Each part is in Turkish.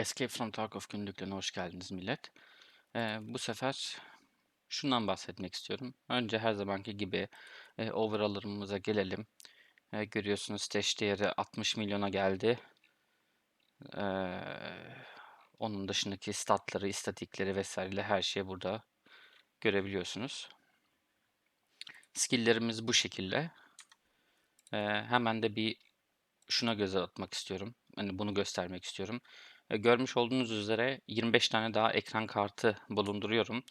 Escape from Tarkov günlüklerine hoş geldiniz millet. Eee, bu sefer şundan bahsetmek istiyorum. Önce her zamanki gibi e, overall'ımıza gelelim. E, görüyorsunuz stash değeri 60 milyona geldi. Eee, onun dışındaki statları, istatikleri vesaire her şeyi burada görebiliyorsunuz. Skill'lerimiz bu şekilde. Eee, hemen de bir şuna göz atmak istiyorum. Hani bunu göstermek istiyorum. E, görmüş olduğunuz üzere 25 tane daha ekran kartı bulunduruyorum.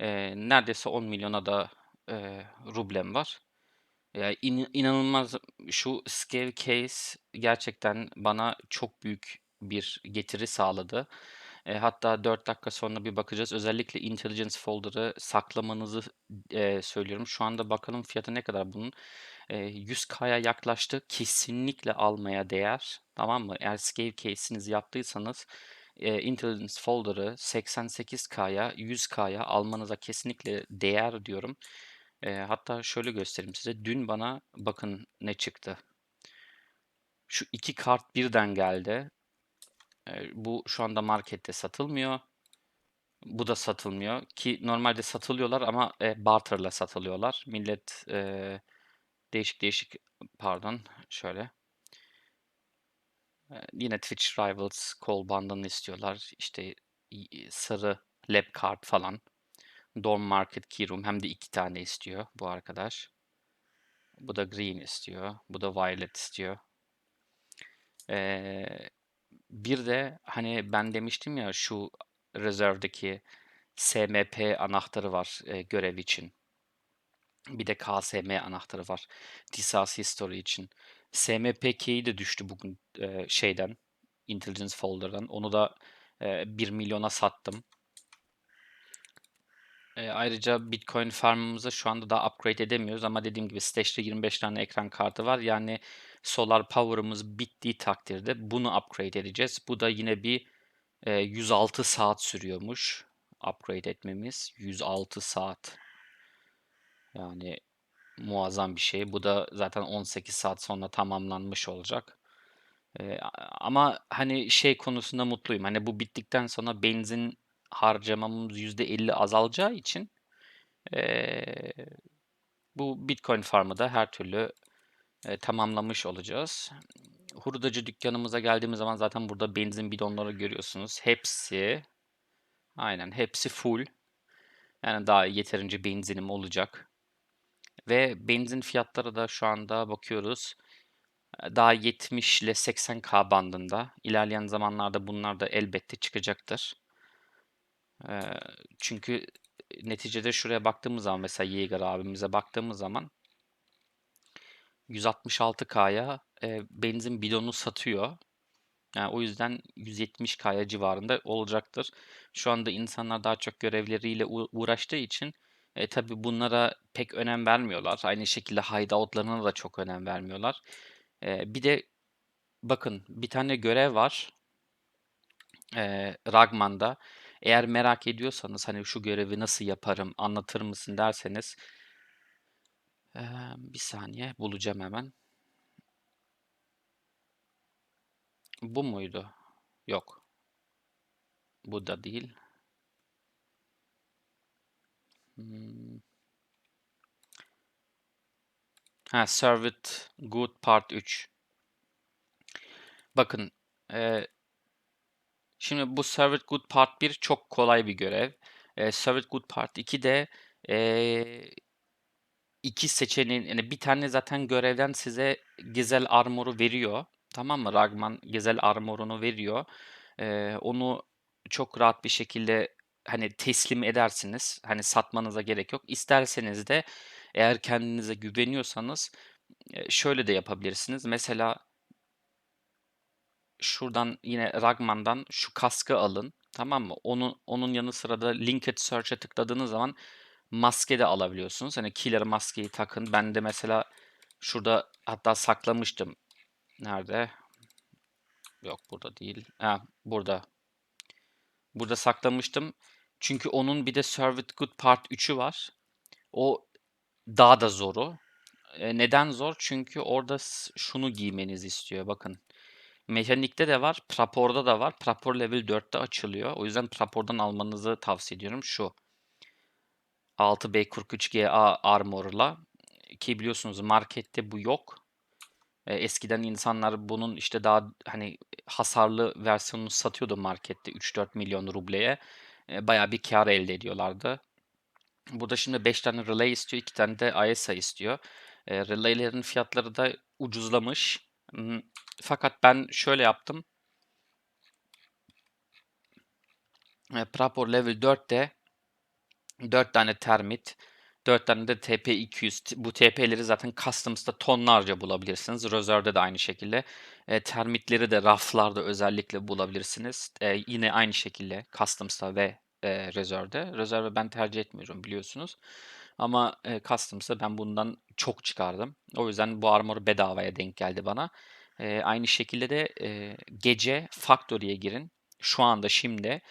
E, neredeyse 10 milyona da e, rublem var. İn, inanılmaz şu scale case gerçekten bana çok büyük bir getiri sağladı. Hatta 4 dakika sonra bir bakacağız. Özellikle intelligence folder'ı saklamanızı e, söylüyorum. Şu anda bakalım fiyatı ne kadar bunun. E, 100K'ya yaklaştı. Kesinlikle almaya değer. Tamam mı? Eğer scale case'inizi yaptıysanız e, intelligence folder'ı 88K'ya 100K'ya almanıza kesinlikle değer diyorum. E, hatta şöyle göstereyim size. Dün bana bakın ne çıktı. Şu iki kart birden geldi. E, bu şu anda markette satılmıyor. Bu da satılmıyor ki normalde satılıyorlar ama e, barter'la satılıyorlar. Millet e, değişik değişik pardon şöyle yine Twitch Rivals call bandını istiyorlar. İşte sarı lab card falan. Dorm Market Keyroom hem de iki tane istiyor bu arkadaş. Bu da green istiyor. Bu da violet istiyor. Ee, bir de hani ben demiştim ya şu rezervdeki SMP anahtarı var e, görev için. Bir de KSM anahtarı var. Disaster History için. SMP key'i de düştü bugün e, şeyden. Intelligence Folder'dan. Onu da e, 1 milyona sattım. E, ayrıca Bitcoin farmımızı şu anda daha upgrade edemiyoruz ama dediğim gibi Stash'te 25 tane ekran kartı var. Yani solar power'ımız bittiği takdirde bunu upgrade edeceğiz. Bu da yine bir e, 106 saat sürüyormuş upgrade etmemiz. 106 saat. Yani muazzam bir şey. Bu da zaten 18 saat sonra tamamlanmış olacak. E, ama hani şey konusunda mutluyum. Hani bu bittikten sonra benzin harcamamız %50 azalacağı için eee, bu Bitcoin farmı da her türlü e, tamamlamış olacağız. Hurdacı dükkanımıza geldiğimiz zaman zaten burada benzin bidonları görüyorsunuz. Hepsi aynen hepsi full. Yani daha yeterince benzinim olacak. Ve benzin fiyatları da şu anda bakıyoruz. Daha 70 ile 80K bandında. İlerleyen zamanlarda bunlar da elbette çıkacaktır. Çünkü neticede şuraya baktığımız zaman mesela Yeager abimize baktığımız zaman 166K'ya e, benzin bidonu satıyor. Yani o yüzden 170K'ya civarında olacaktır. Şu anda insanlar daha çok görevleriyle uğraştığı için e, tabii bunlara pek önem vermiyorlar. Aynı şekilde hideoutlarına da çok önem vermiyorlar. E, bir de bakın bir tane görev var e, Ragman'da. Eğer merak ediyorsanız hani şu görevi nasıl yaparım anlatır mısın derseniz e, bir saniye bulacağım hemen. Bu muydu? Yok. Bu da değil. Hmm. Ha, Serve It Good Part 3. Bakın, e, şimdi bu Serve It Good Part 1 çok kolay bir görev. E, Serve It Good Part 2 de e, iki seçeneğin, yani bir tane zaten görevden size Gizel Armor'u veriyor. Tamam mı? Ragman Gizel Armor'unu veriyor. E, onu çok rahat bir şekilde hani teslim edersiniz. Hani satmanıza gerek yok. İsterseniz de eğer kendinize güveniyorsanız şöyle de yapabilirsiniz. Mesela şuradan yine Ragman'dan şu kaskı alın. Tamam mı? Onun onun yanı sıra da Linked Search'e tıkladığınız zaman maske de alabiliyorsunuz. Hani killer maskeyi takın. Ben de mesela şurada hatta saklamıştım. Nerede? Yok burada değil. Ha, burada. Burada saklamıştım. Çünkü onun bir de Serve It Good Part 3'ü var. O daha da zoru. E, neden zor? Çünkü orada şunu giymenizi istiyor. Bakın. Mekanikte de var, Prapor'da da var. Prapor level 4'te açılıyor. O yüzden Prapor'dan almanızı tavsiye ediyorum. Şu 6B43GA Armor'la ki biliyorsunuz markette bu yok. Eee, eskiden insanlar bunun işte daha hani hasarlı versiyonunu satıyordu markette 3-4 milyon rubleye. Eee, bayağı bir kâr elde ediyorlardı. Burada şimdi 5 tane relay istiyor, 2 tane de AESA istiyor. Eee, relay'lerin fiyatları da ucuzlamış. Imm, fakat ben şöyle yaptım. Eee, Prapor level 4'te 4 tane termit, 4 tane de TP200. T bu TP'leri zaten Customs'ta tonlarca bulabilirsiniz. Reserve'de de aynı şekilde. Eee, termitleri de raflarda özellikle bulabilirsiniz. Eee, yine aynı şekilde Customs'ta ve, eee, Reserve'de. Reserve'ı ben tercih etmiyorum biliyorsunuz. Ama, eee, Customs'ta ben bundan çok çıkardım. O yüzden bu armor bedavaya denk geldi bana. Eee, aynı şekilde de, eee, gece Factory'ye girin. Şu anda şimdi.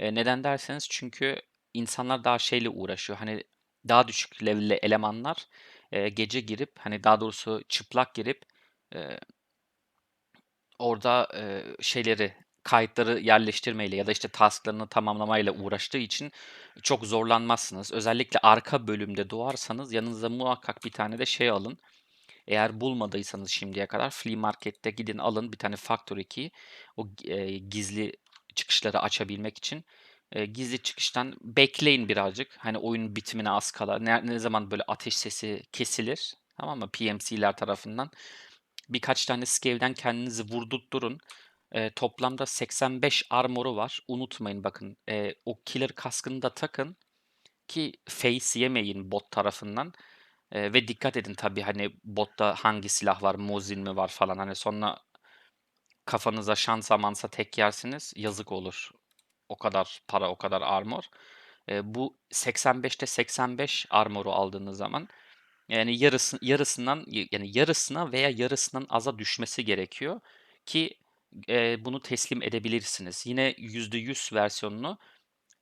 Eee, neden derseniz çünkü insanlar daha şeyle uğraşıyor. Hani daha düşük level'li elemanlar, eee, gece girip hani daha doğrusu çıplak girip, eee orada, eee, şeyleri, kayıtları yerleştirmeyle ya da işte task'larını tamamlamayla uğraştığı için çok zorlanmazsınız. Özellikle arka bölümde doğarsanız yanınıza muhakkak bir tane de şey alın. Eğer bulmadıysanız şimdiye kadar flea market'te gidin alın bir tane factory key. O eee, gizli çıkışları açabilmek için. Eee, gizli çıkıştan bekleyin birazcık. Hani oyunun bitimine az kala. Ne ne zaman böyle ateş sesi kesilir, tamam mı, PMC'ler tarafından. Birkaç tane scav'den kendinizi vurdurtturun. Eee, toplamda 85 armor'u var. Unutmayın bakın, eee, o killer kaskını da takın ki face yemeyin bot tarafından. Eee, ve dikkat edin tabii hani botta hangi silah var, Mosin mi var falan hani sonra kafanıza şansa mansa tek yersiniz, yazık olur. O kadar para, o kadar armor. Eee, bu 85'te 85 armor'u aldığınız zaman yani yarısı yarısından yani yarısına veya yarısından aza düşmesi gerekiyor ki, eee, bunu teslim edebilirsiniz. Yine %100 versiyonunu,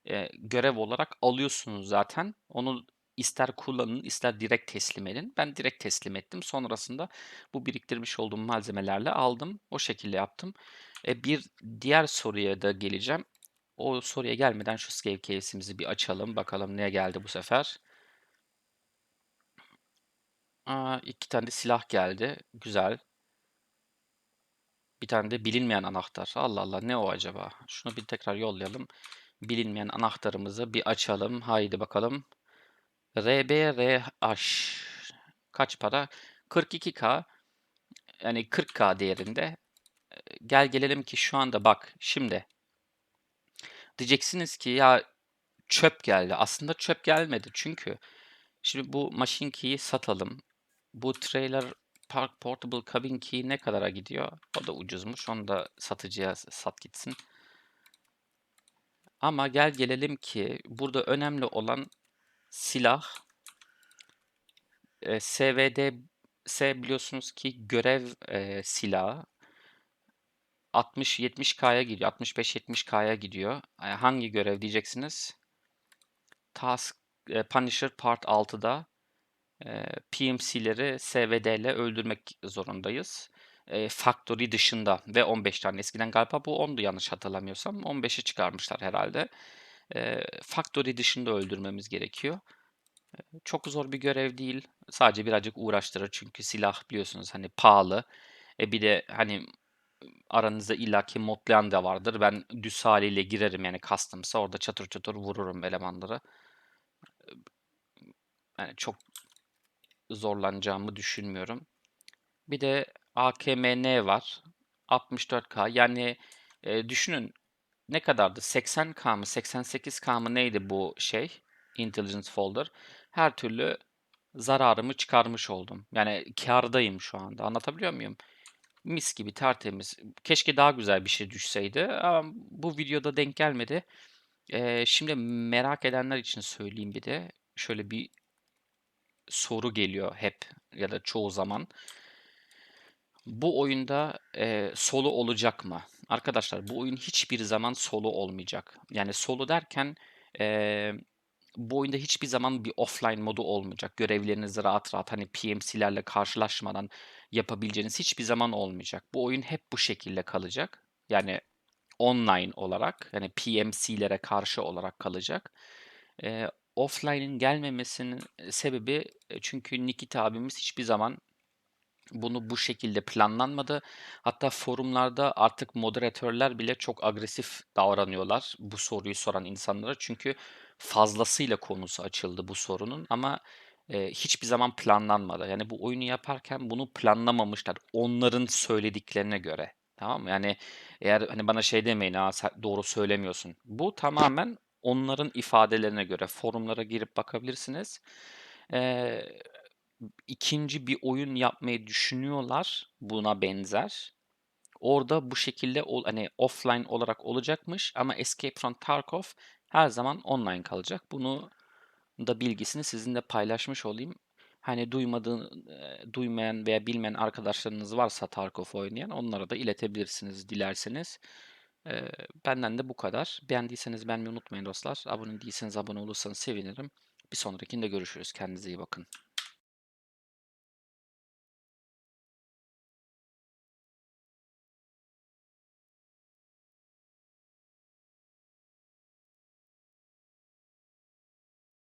eee, görev olarak alıyorsunuz zaten. Onu ister kullanın, ister direkt teslim edin. Ben direkt teslim ettim. Sonrasında bu biriktirmiş olduğum malzemelerle aldım. O şekilde yaptım. Eee, bir diğer soruya da geleceğim. O soruya gelmeden şu scave case'imizi bir açalım. Bakalım ne geldi bu sefer. A, 2 tane de silah geldi. Güzel. Bir tane de bilinmeyen anahtar. Allah Allah ne o acaba? Şunu bir tekrar yollayalım. Bilinmeyen anahtarımızı bir açalım. Haydi bakalım. RBRH kaç para? 42K yani 40K değerinde. Eee, gel gelelim ki şu anda bak şimdi diyeceksiniz ki ya çöp geldi. Aslında çöp gelmedi çünkü şimdi bu machine key'i satalım. Bu trailer park portable cabin key ne kadara gidiyor? O da ucuzmuş. Onu da satıcıya sat gitsin. Ama gel gelelim ki burada önemli olan silah eee, SVDS biliyorsunuz ki görev, eee, silahı. 60-70K'ya gidiyor. 65-70K'ya gidiyor. Eee, hangi görev diyeceksiniz? Task, eee, Punisher Part 6'da, PMC'leri SVD'le öldürmek zorundayız. Eee, Factory dışında ve 15 tane. Eskiden galiba bu 10'du yanlış hatırlamıyorsam. 15'e çıkarmışlar herhâlde. Eee, Factory dışında öldürmemiz gerekiyor. Eee, çok zor bir görev değil. Sadece birazcık uğraştırır çünkü silah biliyorsunuz hani pahalı. E, bir de hani aranızda illaki modlayan da vardır. Ben düz hâliyle girerim yani custom'sa orada çatır çatır vururum elemanları. Yani çok zorlanacağımı düşünmüyorum. Bir de AKM-N var. 64K yani, eee, düşünün ne kadardı? 80K mı 88K mı neydi bu şey intelligence folder? Her türlü zararımı çıkarmış oldum. Yani kârdayım şu anda. Anlatabiliyor muyum? Mis gibi tertemiz. Keşke daha güzel bir şey düşseydi ama bu videoda denk gelmedi. Eee, şimdi merak edenler için söyleyeyim bir de. Şöyle bir soru geliyor hep ya da çoğu zaman. Bu oyunda, eee, solo olacak mı? Arkadaşlar bu oyun hiçbir zaman solo olmayacak. Yani solo derken, eee, bu oyunda hiçbir zaman bir offline modu olmayacak. Görevlerinizi rahat rahat hani PMC'lerle karşılaşmadan yapabileceğiniz hiçbir zaman olmayacak. Bu oyun hep bu şekilde kalacak. Yani online olarak, yani PMC'lere karşı olarak kalacak. Eee, offline'in gelmemesinin sebebi e, çünkü Nikita abimiz hiçbir zaman bunu bu şekilde planlanmadı. Hatta forumlarda artık moderatörler bile çok agresif davranıyorlar bu soruyu soran insanlara. Çünkü fazlasıyla konusu açıldı bu sorunun ama eee, hiçbir zaman planlanmadı. Yani bu oyunu yaparken bunu planlamamışlar onların söylediklerine göre. Tamam mı? Yani eğer hani bana şey demeyin, "A, sen doğru söylemiyorsun." Bu tamamen onların ifadelerine göre. Forumlara girip bakabilirsiniz. Eee, ikinci bir oyun yapmayı düşünüyorlar buna benzer. Orada bu şekilde hani offline olarak olacakmış ama Escape from Tarkov her zaman online kalacak. Bunu da bilgisini sizinle paylaşmış olayım. Hani duymadığı eee, duymayan veya bilmeyen arkadaşlarınız varsa Tarkov oynayan onlara da iletebilirsiniz dilerseniz. Eee, benden de bu kadar. Beğendiyseniz beğenmeyi unutmayın dostlar. Abone değilseniz abone olursanız sevinirim. Bir sonrakinde görüşürüz. Kendinize iyi bakın.